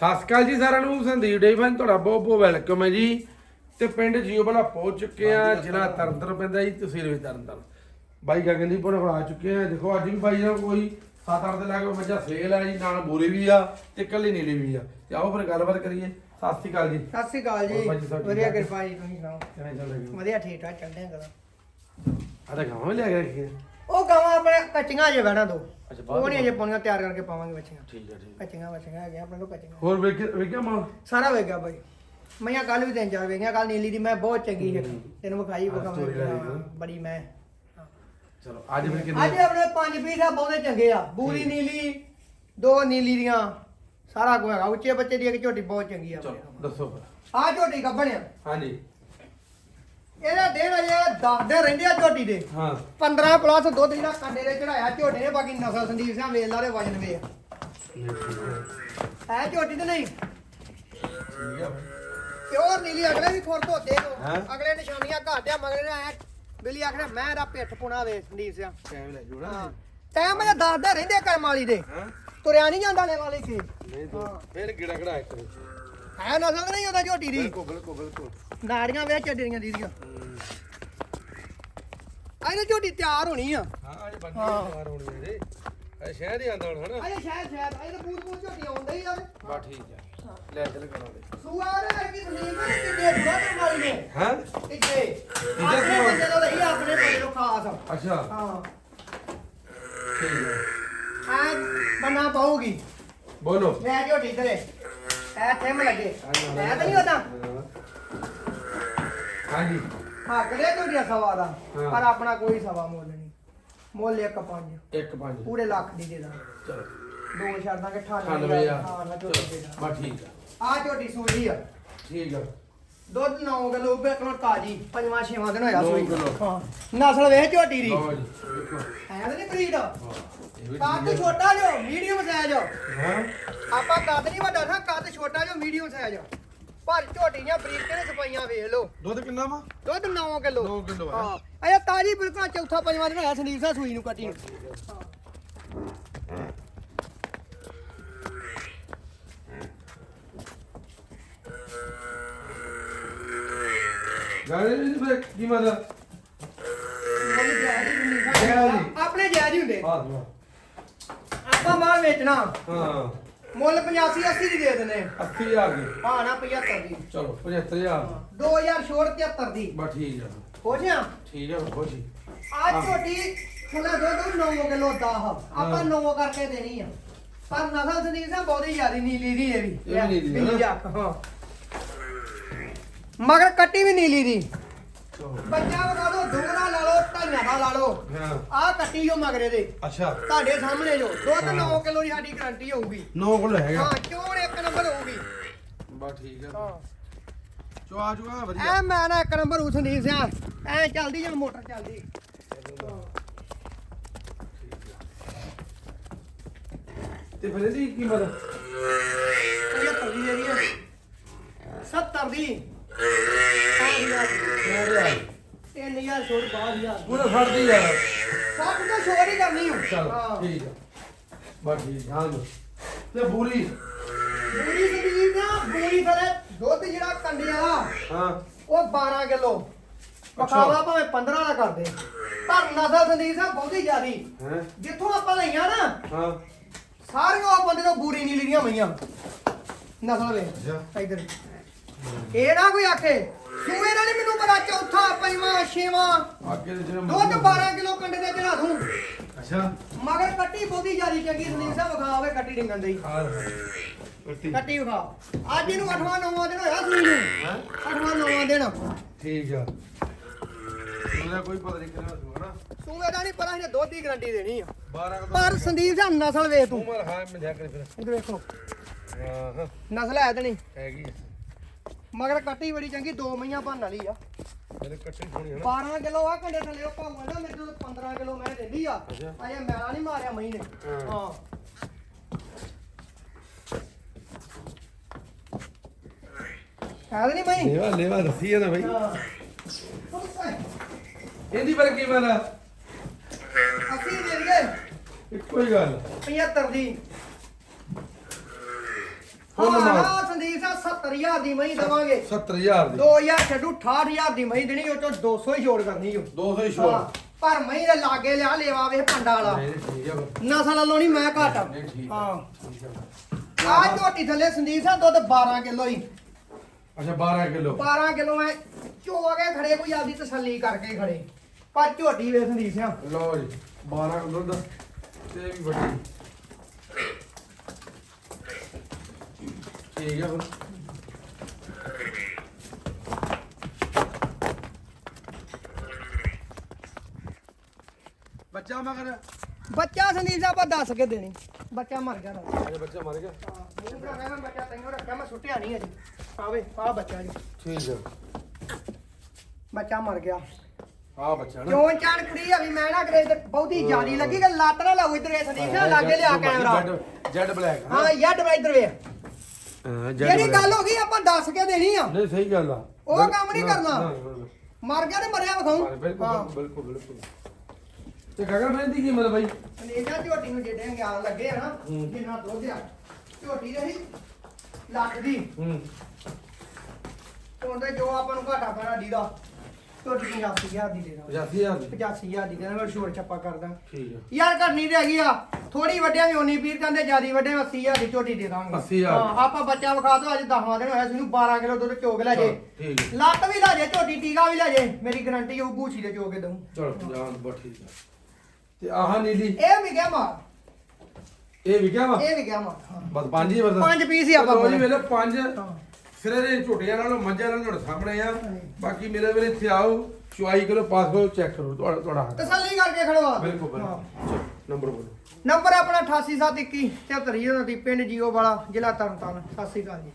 ਸਤਿ ਸ਼੍ਰੀ ਅਕਾਲ ਜੀ ਸਾਰਿਆਂ ਨੂੰ ਸੰਦੀਪ ਡੇਵਨ ਤੁਹਾਡਾ ਬਹੁਤ ਬਹੁਤ ਵੈਲਕਮ ਹੈ ਜੀ। ਤੇ ਪਿੰਡ ਜੀਓ ਬਲਾ ਪਹੁੰਚ ਚੁੱਕੇ ਆ ਜ਼ਿਲ੍ਹਾ ਤਰਨਤਾਰਨ ਪੈਂਦਾ ਜੀ ਤਹਿਸੀਲ ਵੀ ਤਰਨਤਾਰਨ। ਬਾਈ ਗਗਨਦੀਪ ਕੋਲ ਆ ਚੁੱਕੇ ਆ ਦੇਖੋ ਅੱਜ ਵੀ ਬਾਈ ਨਾਲ ਕੋਈ 7-8 ਦੇ ਲਾਗੇ ਮੱਝਾਂ ਸੇਲ ਆ ਜੀ ਨਾਲ ਬੂਰੇ ਵੀ ਆ ਤੇ ਕੱਲੀ ਨੀਲੀ ਵੀ ਆ। ਤੇ ਆਓ ਫਿਰ ਗੱਲਬਾਤ ਕਰੀਏ। ਸਤਿ ਸ਼੍ਰੀ ਅਕਾਲ ਜੀ। ਸਤਿ ਸ਼੍ਰੀ ਅਕਾਲ ਹੋਰ ਭਾਜੀ ਜੀ ਸਾਹਿਬ ਠੀਕ ਵਧੀਆ ਠਾਕ? ਕਿਰਪਾ ਜੀ ਤੁਸੀਂ ਸੁਣਾਓ? ਕਿਵੇਂ ਚੱਲ ਰਹੀ ਵਧੀਆ ਠੀਕ ਠਾਕ ਚੱਲਦੇ ਆਂ ਕਰਾਂ ਆ ਤਾਂ ਗਾਵਾਂ ਲਿਆ ਕੇ ਰੱਖੀਆਂ। ਉਹ ਗਾਵਾਂ ਆਪਣੇ ਕੱਚੀਆਂ ਜੇ ਬਹਿਣਾ ਦੋ। ਅੱਛਾ, ਬਾਅਦ ਉਹ ਨਹੀਂ ਅਜੇ ਪਾਉਣੀਆਂ ਤਿਆਰ ਕਰਕੇ ਪਾਵਾਂਗੇ ਬੱਚੀਆਂ ਠੀਕ ਹੈ ਠੀਕ ਕੱਚੀਆਂ ਬੱਚੀਆਂ ਹੈਗੀਆਂ ਆਪਣੇ ਕੋਲ ਕੱਚੀਆਂ ਹੋਰ ਵੇਖ ਵੇਖਿਆ ਮਾਲ ਸਾਰਾ ਵੇਗਾ ਬਾਈ। ਮਈਆਂ ਕੱਲ ਵੀ ਤਿੰਨ ਚਾਰ ਵੇਗੀਆਂ ਕੱਲ ਨੀਲੀ ਦੀ ਮੈਂ ਬਹੁਤ ਚੰਗੀ ਹੈ ਹੂੰ। ਤੈਨੂੰ ਵਿਖਾਈ ਹਾਂ, story ਲਾਈ ਵਿਖਾਵਾਂਗੇ ਨਾ। ਬੜੀ ਮੈਂ। ਚਲੋ ਅੱਜ ਫਿਰ ਅੱਜ ਕਿੰਨੇ ਆਪਣੇ ਪੰਜ ਪੀਸ ਆ ਬਹੁਤੇ ਚੰਗੇ ਆ। ਬੂਰੀ ਨੀਲੀ ਦੋ ਨੀਲੀ ਦੀਆਂ। ਸਾਰਾ ਕੁਝ ਹੈਗਾ। ਉੱਚੇ ਬੱਚੇ ਦੀ ਇੱਕ ਝੋਟੀ ਬਹੁਤ ਚੰਗੀ ਆ। ਚਲੋ ਦੱਸੋ ਫਿਰ। ਆ ਝੋਟੀ ਗੱਬਣਿਆ ਹਾਂਜੀ। ਇਹਦਾ ਦਿਨ ਅਜੇ 10 ਦਿਨ ਰਹਿੰਦੇ ਆ ਝੋਟੀ ਦੇ। ਹਾਂ। 15 ਪਲੱਸ ਦੁੱਧ ਜਿਹੜਾ ਕੰਡੇ ਦੇ ਚੜਾਇਆ ਝੋਟੇ ਨੇ ਬਾਕੀ ਨਸਲ ਸੰਦੀਪ ਸਿੰਘ ਵੇਲ ਲਾ ਦੇ ਵਜਨ ਵੇ ਆ। ਹੈ ਝੋਟੀ ਤੇ ਨਹੀਂ? ਠੀਕ ਆ। ਪਿਓਰ ਨੀਲੀ ਅਗਲੇ ਵੀ ਖੁਰ ਧੋਤੇ ਕੋ ਹੈਂ? ਅਗਲੇ ਨਿਸ਼ਾਨੀਆਂ ਘਾਟਿਆ ਮਗਲੇ ਨੇ ਐ ਬਿੱਲੀ ਆਖਣਾ ਮੈਂ ਦਾ ਪਿੱਠ ਪੁਣਾ ਵੇ ਸੰਦੀਪ ਸਿੰਘ ਟਾਈਮ ਲੈ ਜੂਣਾ ਹਾਂ। ਟਾਈਮ ਮੈਂ ਦੱਸਦਾ ਰਹਿੰਦੇ ਕਰਮ ਵਾਲੀ ਦੇ। ਹਾਂ? ਤੁਰਿਆ ਨਹੀਂ ਜਾਂਦਾ ਲੈ ਵਾਲੀ ਕੇ ਨਹੀਂ ਹਾਂ। ਤਾਂ ਫਿਰ ਕਿਹੜਾ ਕਿਹੜਾ ਇੱਕ ਹੈ ਨਸਲ ਕਿ ਨਹੀਂ ਉਹਦਾ ਝੋਟੀ ਦੀ? ਬਿਲਕੁਲ ਬਿਲਕੁਲ ਬਿਲਕੁਲ। ਨਾੜੀਆਂ ਵੇ ਚੱਡੀਆਂ ਦੀਦੀਆਂ। ਆਇਨੇ ਝੋਟੀ ਤਿਆਰ ਹੋਣੀ ਆ। ਹਾਂ ਅੱਜ ਬੰਦੇ। ਤਿਆਰ ਹੋਣੀ ਹੈ ਜੀ ਇਹ ਸ਼ਹਿਰ ਹੀ ਆਂਦਾ ਹੁਣ ਹਨਾ? ਅਜੇ ਸ਼ਾਇਦ ਸ਼ਾਇਦ ਅਜੇ ਤਾਂ ਪੂਤ ਪੂਤ ਝੋਟੀ ਆਉਂਦਾ ਹੀ ਆਵੇ ਬਾ ਠੀਕ ਹੈ। ਲੈ ਚੱਲ ਕਰਾਂਗੇ ਸੁਆਰ ਹੈ ਕਿ ਸੰਦੀਪ ਨੇ ਕਿੱਡੇ ਬੁਰਾ ਕਰਨ ਵਾਲੀ ਨੇ। ਹਾਂ? ਇੱਥੇ। ਸੂਆ? ਆਪਣੇ ਬੰਦੇ ਨੂੰ ਲਈ ਆਪਣੇ ਬੰਦੇ ਨੂੰ ਖਾਸ। ਅੱਛਾ। ਹਾਂ। ਠੀਕ ਹੈ ਆ ਬਣਾ ਪਾਉਗੀ ਬੋਲੋ। ਮੈਂ ਜੋ ਟੀਕਰੇ ਐ ਥੇਮ ਲੱਗੇ। ਐ ਤਾਂ ਨਹੀਂ ਹੁੰਦਾ ਹਾਂਜੀ। ਹਾਂ ਕਰੇ ਕੋਈ ਨਹੀਂ ਸਵਾ ਦਾ ਹਾਂ। ਪਰ ਆਪਣਾ ਕੋਈ ਸਵਾ ਮੁੱਲ ਨਹੀਂ। ਮੁੱਲ ਇੱਕ ਪੰਜ। ਇੱਕ ਪੰਜ। ਪੂਰੇ ਲੱਖ ਦੀ ਦੇ ਦਾਂ ਚਲੋ। ਦੋ ਛੱਡ ਦਾਂਗੇ 98 98 ਆ ਹਾਂ ਨਾ ਝੋਟੀ ਦੇ ਦਾਂ ਬਾ ਠੀਕ ਆ। ਆ ਝੋਟੀ ਸੂਈ ਆ। ਠੀਕ ਆ। ਦੁੱਧ 9 ਕਿਲੋ ਉੱਪਰ ਕੋਲ ਤਾਜੀ। ਪੰਜਵਾਂ ਛੇਵਾਂ ਦਿਨ ਹੋਇਆ ਨੌ ਸੂਈ ਕਿਲੋ। ਹਾਂ। ਨਸਲ ਵੇਖ ਝੋਟੀ ਦੀ। ਲਓ ਜੀ ਦੇਖੋ। ਹੈ ਤਾਂ ਨਹੀਂ ਬਰੀਡ ਇਹ ਵੀ ਕੱਦ ਠੀਕ ਛੋਟਾ ਜੋ ਮੀਡੀਅਮ ਸਾਈਜ਼। ਹਾਂ। ਆਪਾਂ ਕੱਦ ਨਹੀਂ ਵੱਡਾ ਥਾ ਕੱਦ ਛੋਟਾ ਜੋ ਮੀਡੀਅਮ ਸਾਈਜ਼ ਪਰ ਝੋਟੀਆਂ ਬਰੀਕ ਨੇ ਸਪਾਈਆਂ ਵੇਖ ਲਓ। ਦੁੱਧ ਕਿੰਨਾ ਵਾ? ਦੁੱਧ 9 ਕਿਲੋ। 9 ਕਿਲੋ ਆ। ਹਾਂ। ਅਜੇ ਤਾਜੀ ਬਿਲਕੁਲ ਚੌਥਾ ਪੰਜਵਾਂ ਦਿਨ ਹੋਇਆ ਸੰਦੀਪ ਸਾਹਿਬ ਸੂਈ ਨੂੰ ਕੱਟੀ ਨੂੰ। ਗਾਣੇ ਫਿਰ। ਆਪਣੇ ਜਾਇਜ਼ ਹੀ ਹੁੰਦੇ। ਹਾਂ ਆਪਾਂ ਮਾਲ ਵੇਚਣਾ। ਹਾਂ। ਮੁੱਲ 85 80 ਦੀ ਦੇ ਦਿੰਦੇ 80000 ਦੀ ਹਾਂ ਨਾ 75 ਦੀ। ਚਲੋ 75000 2000 ਛੋੜ 73 ਦੀ। ਬਾ ਠੀਕ ਆ। ਹੋ ਜਾ ਠੀਕ ਆ ਖੁਸ਼ੀ ਆ ਝੋਟੀ ਥੋੜਾ ਦੁੱਧ 9 ਕਿਲੋ 10 ਆਪਾਂ ਹਾਂ। 9 ਕਰਕੇ ਦੇਣੀ ਆ। ਪਰ ਨਸਲ ਸੰਦੀਪ ਸਾਹਿਬ ਬਹੁਤੀ ਜ਼ਿਆਦੀ ਨੀਲੀ ਦੀ ਇਹ ਵੀ। ਇਹ ਨੀਲੀ ਦੀ, ਹਾਂ। ਮਗਰ ਕੱਟੀ ਵੀ ਨੀਲੀ ਦੀ। ਬੱਚਾ ਬਣਾ ਲਓ ਦੁਗਣਾ ਲਾ ਲਓ ਢਾਈਆਂ ਦਾ ਲਾ ਲਓ। ਹਾਂ। ਆਹ ਕੱਟੀ ਜੋ ਮਗਰੇ ਦੇ। ਅੱਛਾ। ਤੁਹਾਡੇ ਸਾਹਮਣੇ ਜੋ। ਦੁੱਧ ਹਾਂ। 9 ਕਿਲੋ ਦੀ ਸਾਡੀ ਗਾਰੰਟੀ ਹੋਊਗੀ। 9 ਕੋਲ ਹੈਗਾ। ਹਾਂ ਚੋਣ ਇੱਕ ਨੰਬਰ ਹੋਊਗੀ। ਬਾ ਠੀਕ ਆ। ਹਾਂ। ਚੋ ਆ ਜੂਗਾ ਵਧੀਆ। ਐ ਮੈਂ ਨਾ ਇੱਕ ਨੰਬਰ ਹੂ ਸੰਦੀਪ ਸਿੰਘ ਐ ਚੱਲਦੀ ਜਾਂ ਮੋਟਰ ਚੱਲਦੀ। ਤੇ ਫਿਰ ਇਹਦੀ ਕੀਮਤ 75 ਦੀ ਜਿਹੜੀ ਹੈ 70 ਦੀ। 3000 ਛੋੜ 12000 ਪੂਰਾ ਫੜਦੀ ਆ। ਸਭ ਤੋਂ ਛੋੜ ਹੀ ਕਰਨੀ ਹੂੰ ਚਲ ਠੀਕ ਆ। ਬਾ ਠੀਕ ਹਾਂ ਜੀ। ਤੇ ਬੂਰੀ? ਬੂਰੀ ਸੰਦੀਪ ਨਾ ਬੂਰੀ ਥਲੇ ਦੁੱਧ ਜਿਹੜਾ ਕੰਡੇ ਵਾਲਾ ਹਾਂ। ਉਹ 12 ਕਿਲੋ। ਪਕਾਵਾ ਭਾਵੇਂ 15 ਦਾ ਕਰਦੇ। ਪਰ ਨਸਲ ਸੰਦੀਪ ਸਾਹਿਬ ਬਹੁਤੀ ਜ਼ਿਆਦੀ। ਹੈ? ਜਿੱਥੋਂ ਆਪਾਂ ਲਈਆਂ ਨਾ ਹਾਂ। ਸਾਰੀਆਂ ਉਹ ਬੰਦੇ ਤੋਂ ਬੂਰੀ ਨੀਲੀ ਦੀਆਂ ਮਈਆਂ ਨਸਲ ਵੇ ਇਧਰ। ਇਹ ਨਾ ਕੋਈ ਆਖੇ ਸੂਏ ਦਾ ਨਹੀਂ ਮੈਨੂੰ ਪਤਾ ਚੌਥਾ ਪੰਜਵਾਂ ਛੇਵਾਂ। ਅੱਗੇ ਦੇ ਜਿਹੜਾ ਦੁੱਧ 12 ਕਿਲੋ ਕੰਡੇ ਦੇ ਚੜਾ ਦੂੰ। ਅੱਛਾ। ਮਗਰ ਕੱਟੀ ਬਹੁਤੀ ਜ਼ਿਆਦੀ ਚੰਗੀ ਸੰਦੀਪ ਸਾਹਿਬ ਵਿਖਾਵੇ ਕੱਟੀ ਡਿੰਗਣ ਦੀ। ਕੱਟੀ। ਵਿਖਾ। ਅੱਜ ਇਹਨੂੰ 8ਵਾਂ 9ਵਾਂ ਦਿਨ ਹੋਇਆ ਸੂਈ ਨੂੰ। ਹੈ? 8ਵਾਂ 9ਵਾਂ ਦਿਨ। ਠੀਕ ਆ। ਉਹਦਾ ਕੋਈ ਪਤਾ ਨਹੀਂ ਕਿੰਨਾ ਸੂਆ ਨਾ। ਸੂਏ ਦਾ ਨਹੀਂ ਪਤਾ ਇਹਨੇ ਦੁੱਧ ਦੀ ਗਰੰਟੀ ਦੇਣੀ ਆ। 12 ਕਦੋਂ ਪਰ ਸੰਦੀਪ ਸਾਹਿਬ ਨਸਲ ਵੇਖ ਤੂੰ। ਉਮਰ ਹਾਂ ਮੈਂ ਜਾ ਕੇ ਫਿਰ। ਵੇਖੋ। ਹਾਂ ਨਸਲ ਹੈ ਤੇ ਨਹੀਂ। ਹੈਗੀ ਆ। ਮਗਰ ਕੱਟੀ ਬੜੀ ਚੰਗੀ ਦੋ ਮਈਆਂ ਭੰਨ ਵਾਲੀ ਆ। ਮੇਰੇ ਕੱਟੀ ਹੋਣੀ ਹੈ ਨਾ 12 ਕਿਲੋ ਆ ਕੰਡੇ ਥੱਲੇ ਉਹ ਭਾਵੇਂ ਨਾ ਮੇਰੇ ਤੋਂ 15 ਕਿਲੋ ਮੈਂ ਦਿੰਦੀ ਆ। ਅੱਛਾ। ਅਜੇ ਮੈਲਾ ਨਹੀਂ ਮਾਰਿਆ ਮਈ ਨੇ। ਹਾਂ। ਹਾਂ। ਹੈ ਨਹੀਂ ਮਈ ਲੈਵਾ ਲੈਵਾ ਦੱਸੀ ਹੈ ਨਾ ਭਾਈ ਹਾਂ। ਇਹਦੀ ਪਰ ਕੀਮਤ ਆ? ਅਸੀਂ ਦੇ ਗਏ ਇੱਕੋ ਹੀ ਗੱਲ। 75 ਦੀ। ਫੁੱਲ ਹਾਂ ਮਾਲ ਨਾ ਸੰਦੀਪ ਸਾਹਿਬ 70000 ਦੀ ਮਹੀਂ ਦੇਵਾਂਗੇ। 70000 ਦੀ। 2000 ਛੱਡੂ 68000 ਦੀ ਮਹੀਂ ਦੇਣੀ ਉਹ ਚੋਂ 200 ਹੀ ਛੋੜ ਕਰਨੀ ਓ। 200 ਹੀ ਛੋੜ। ਹਾਂ, ਪਰ ਮਹੀਂ ਦੇ ਲਾਗੇ ਲਿਆ ਲੇਵਾ ਵੇ ਪੰਡਾ ਵਾਲਾ। ਨਹੀਂ ਠੀਕ ਹੈ ਫਿਰ। ਨਸਲ ਵੱਲੋਂ ਨਹੀਂ ਮੈਂ ਘੱਟ। ਨਹੀਂ ਠੀਕ ਹਾਂ। ਠੀਕ ਆ ਝੋਟੀ ਥੱਲੇ ਸੰਦੀਪ ਸਾਹਿਬ ਦੁੱਧ 12 ਕਿਲੋ ਹੀ। ਅੱਛਾ 12 ਕਿਲੋ। 12 ਕਿਲੋ ਐ। ਚੋ ਕੇ ਖੜੇ ਕੋਈ ਆਪਦੀ ਤਸੱਲੀ ਕਰਕੇ ਖੜੇ। ਪਰ ਝੋਟੀ ਵੇ ਸੰਦੀਪ ਸਿੰਘ ਲਓ ਜੀ 12 ਕਿਲੋ ਦਾ ਤੇ ਵੀ ਵੱਡੀ। ਠੀਕ ਬੱਚਾ ਮਗਰ। ਬੱਚਾ ਸੰਦੀਪ ਸਾਹਿਬ ਆਪਾਂ ਦੱਸ ਕੇ ਦੇਣੀ। ਬੱਚਾ ਮਰ ਗਿਆ ਇਹ ਬੱਚਾ ਮਰ ਗਿਆ। ਮੂੰਹ ਭਰਾ ਮੈਂ ਬੱਚਾ ਤੈਨੂੰ ਰੱਖਿਆ ਮੈਂ ਸੁੱਟਿਆ ਨਹੀਂ ਅਜੇ। ਆਵੇ ਆ ਬੱਚਾ ਜੀ। ਠੀਕ ਹੈ ਬੱਚਾ ਮਰ ਗਿਆ। ਆ ਬੱਚਾ ਨਾ। ਕਿਉਂ ਚਾਣ ਖੜੀ ਆ ਵੀ ਮੈਂ ਨਾ ਕਰੇ ਤੇ ਬਹੁਤੀ ਜ਼ਿਆਦੀ ਲੱਗੀ ਕਿ ਲੱਤ ਨਾ ਲਾਉ ਇਧਰ ਇਹ ਸੰਦੀਪ ਸਿੰਘ ਲਾਗੇ ਲਿਆ ਕੈਮਰਾ। ਜੈਡ ਬਲੈਕ ਹਾਂ ਯੱਡ ਵੇ ਇਧਰ ਵੇ ਹਾਂ ਜਿਹੜੀ ਗੱਲ ਹੋ ਗਈ ਆਪਾਂ ਦੱਸ ਕੇ ਦੇਣੀ ਆ। ਨਹੀਂ ਸਹੀ ਗੱਲ ਆ। ਉਹ ਕੰਮ ਨਹੀਂ ਨਾ, ਕਰਨਾ। ਨਾ, ਨਾ, ਨਾ। ਮਰ ਗਿਆ ਤੇ ਮਰਿਆ ਹਾਂ, ਵਿਖਾਉ ਬਿਲਕੁਲ ਹਾਂ। ਬਿਲਕੁਲ ਬਿਲਕੁਲ ਤੇ ਗਗਨ ਫਰੈਂਡ ਦੀ ਕੀਮਤ ਬਾਈ? ਅਨੇਕਾ ਝੋਟੀ ਨੂੰ ਜਿਹੜੇ ਗਿਆਨ ਲੱਗੇ ਆ ਨਾ ਹੂੰ। ਜਿੰਨਾ ਦੁੱਧ ਆ। ਝੋਟੀ ਰਹੀ ਲੱਖ ਦੀ। ਹੂੰ। ਉਹਦੇ ਜੋ ਆਪਾਂ ਨੂੰ ਘਾਟਾ ਪੈਣਾ ਦੀਦਾ ਝੋਟੀ 85000 ਦੀ ਦੇ ਦਾਂ 85000 ਦੀ? 85000 ਦੀ ਦੇਣਾ ਮੈਂ ਛੋੜ ਛੱਪਾ ਕਰਦਾ। ਠੀਕ ਆ। ਯਾਰ ਘਟਣੀ ਤੇ ਹੈਗੀ ਆ। ਥੋੜੀ ਵੱਡਿਆਂ ਵੀ ਉਨੀ ਪੀਰ ਕਹਿੰਦੇ ਜਿਆਦੀ ਵੱਡੇ 80000 ਦੀ ਝੋਟੀ ਦੇ ਦਾਂਗੇ। 80,000 ਹਾਂ ਆਪਾਂ ਬੱਚਾ ਵਿਖਾ ਦੋ ਅੱਜ 10ਵਾਂ ਦਿਨ ਹੋਇਆ ਸੀ ਨੂੰ 12 ਕਿਲੋ ਦੁੱਧ ਚੋਗ ਲੈ ਜੇ। ਠੀਕ ਲੱਤ ਵੀ ਲੈ ਜੇ ਝੋਟੀ ਟੀਕਾ ਵੀ ਲੈ ਜੇ। ਮੇਰੀ ਗਾਰੰਟੀ ਉਹ ਬੂਛੀ ਦੇ ਚੋਗੇ ਦਊਂ। ਚਲੋ ਜਾਨ ਬਹੁਤ ਠੀਕ ਆ। ਤੇ ਆਹ ਨੀਲੀ? ਇਹ ਵੀ ਗਿਆ ਮਾਰ ਇਹ ਵੀ ਕਿਆ ਵਾ? ਇਹ ਵੀ ਗਿਆ ਮਾਰ ਹਾਂ। ਬਸ ਪੰਜ ਹੀ ਵਰਦਾ ਪੰਜ piece ਹੀ ਆਪਾਂ ਲਓ ਜੀ। ਮੇਰੇ ਪੰਜ। ਹਾਂ। ਸਿਰੇ ਦੇ ਝੋਟੀਆਂ ਨਾਲੋਂ ਮੱਝਾਂ ਨਾਲੋਂ ਤੁਹਾਡੇ ਸਾਹਮਣੇ ਆ। ਬਾਕੀ ਮੇਰੇ ਵੇਲੇ ਇੱਥੇ ਆਓ ਚੁਆਈ ਕਰੋ ਪਾਸ ਕਰੋ ਚੈੱਕ ਕਰੋ ਤੁਹਾਡਾ ਤੁਹਾਡਾ ਹੱਕ। ਤਸੱਲੀ ਕਰਕੇ ਖੜਵਾ ਬਿਲਕੁਲ। ਬਿਲਕੁਲ। ਨੰਬਰ ਬੋਲੋ। ਨੰਬਰ ਆਪਣਾ 8871 73029 ਪਿੰਡ ਜੀਓ ਵਾਲਾ ਜ਼ਿਲ੍ਹਾ ਤਰਨਤਾਰਨ। ਸਤਿ ਸ੍ਰੀ ਅਕਾਲ ਜੀ।